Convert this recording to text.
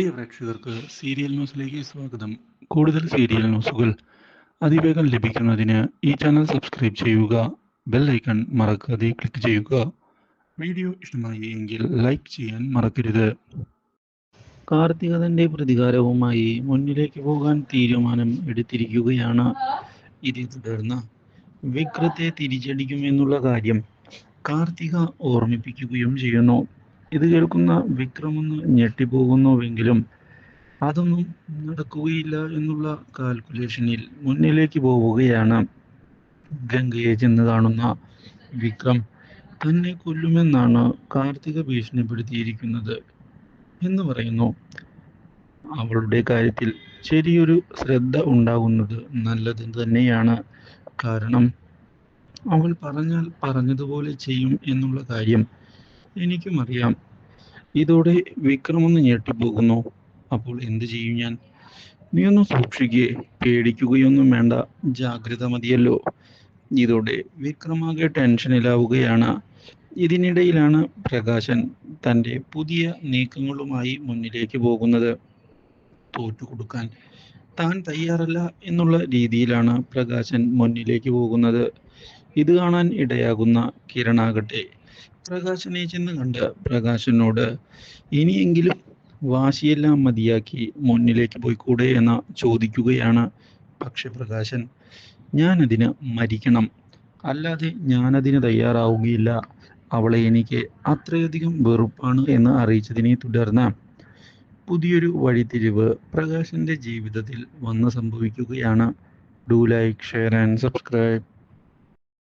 പ്രിയ പ്രേക്ഷകർക്ക് സീരിയൽ ന്യൂസിലേക്ക് സ്വാഗതം. കൂടുതൽ സീരിയൽ ന്യൂസുകൾ അതിവേഗം ലഭിക്കുന്നതിന് ഈ ചാനൽ സബ്സ്ക്രൈബ് ചെയ്യുക ബെൽ ഐക്കൺ മറക്കാതെ ക്ലിക്ക് ചെയ്യുക. വീഡിയോ ഇഷ്ടമായി എങ്കിൽ ലൈക്ക് ചെയ്യാൻ മറക്കരുത്. കാർത്തിക തന്റെ പ്രതികാരവുമായി മുന്നിലേക്ക് പോകാൻ തീരുമാനം എടുത്തിരിക്കുകയാണ്. ഇതേ തുടർന്ന് വിക്രത്തെ തിരിച്ചടിക്കുമെന്നുള്ള കാര്യം കാർത്തിക ഓർമ്മിപ്പിക്കുകയും ചെയ്യുന്നു. ഇത് കേൾക്കുന്ന വിക്രം ഒന്ന് ഞെട്ടിപ്പോകുന്നുവെങ്കിലും അതൊന്നും നടക്കുകയില്ല എന്നുള്ള കാൽക്കുലേഷനിൽ മുന്നിലേക്ക് പോവുകയാണ്. ഗംഗയെ ചെന്ന് കാണുന്ന വിക്രം തന്നെ കൊല്ലുമെന്നാണ് കാർത്തിക ഭീഷണിപ്പെടുത്തിയിരിക്കുന്നത് എന്ന് പറയുന്നു. അവളുടെ കാര്യത്തിൽ ചെറിയൊരു ശ്രദ്ധ ഉണ്ടാകുന്നത് നല്ലത് തന്നെയാണ്. കാരണം അവൾ പറഞ്ഞാൽ പറഞ്ഞതുപോലെ ചെയ്യും എന്നുള്ള കാര്യം എനിക്കും അറിയാം. ഇതോടെ വിക്രം ഒന്ന് ഞെട്ടിപ്പോകുന്നു അപ്പോൾ എന്ത് ചെയ്യും ഞാൻ? നീ ഒന്ന് സൂക്ഷിക്കേ പേടിക്കുകയൊന്നും വേണ്ട ജാഗ്രത മതിയല്ലോ. ഇതോടെ വിക്രമാകെ ടെൻഷനിലാവുകയാണ് ഇതിനിടയിലാണ് പ്രകാശൻ തന്റെ പുതിയ നീക്കങ്ങളുമായി മുന്നിലേക്ക് പോകുന്നത്. തോറ്റു കൊടുക്കാൻ താൻ തയ്യാറല്ല എന്നുള്ള രീതിയിലാണ് പ്രകാശൻ മുന്നിലേക്ക് പോകുന്നത്. ഇത് കാണാൻ ഇടയാകുന്ന കിരണാകട്ടെ. പ്രകാശനെ ചെന്ന് കണ്ട് പ്രകാശനോട് ഇനിയെങ്കിലും വാശിയെല്ലാം മതിയാക്കി മുന്നിലേക്ക് പോയിക്കൂടെ എന്ന് ചോദിക്കുകയാണ് പക്ഷെ പ്രകാശൻ. ഞാനതിന് മരിക്കണം. അല്ലാതെ ഞാനതിന് തയ്യാറാവുകയില്ല. അവളെ എനിക്ക് അത്രയധികം വെറുപ്പാണ് എന്ന് അറിയിച്ചതിനെ തുടർന്ന് പുതിയൊരു വഴിത്തിരിവ് പ്രകാശന്റെ ജീവിതത്തിൽ വന്ന് സംഭവിക്കുകയാണ്. Do like share and subscribe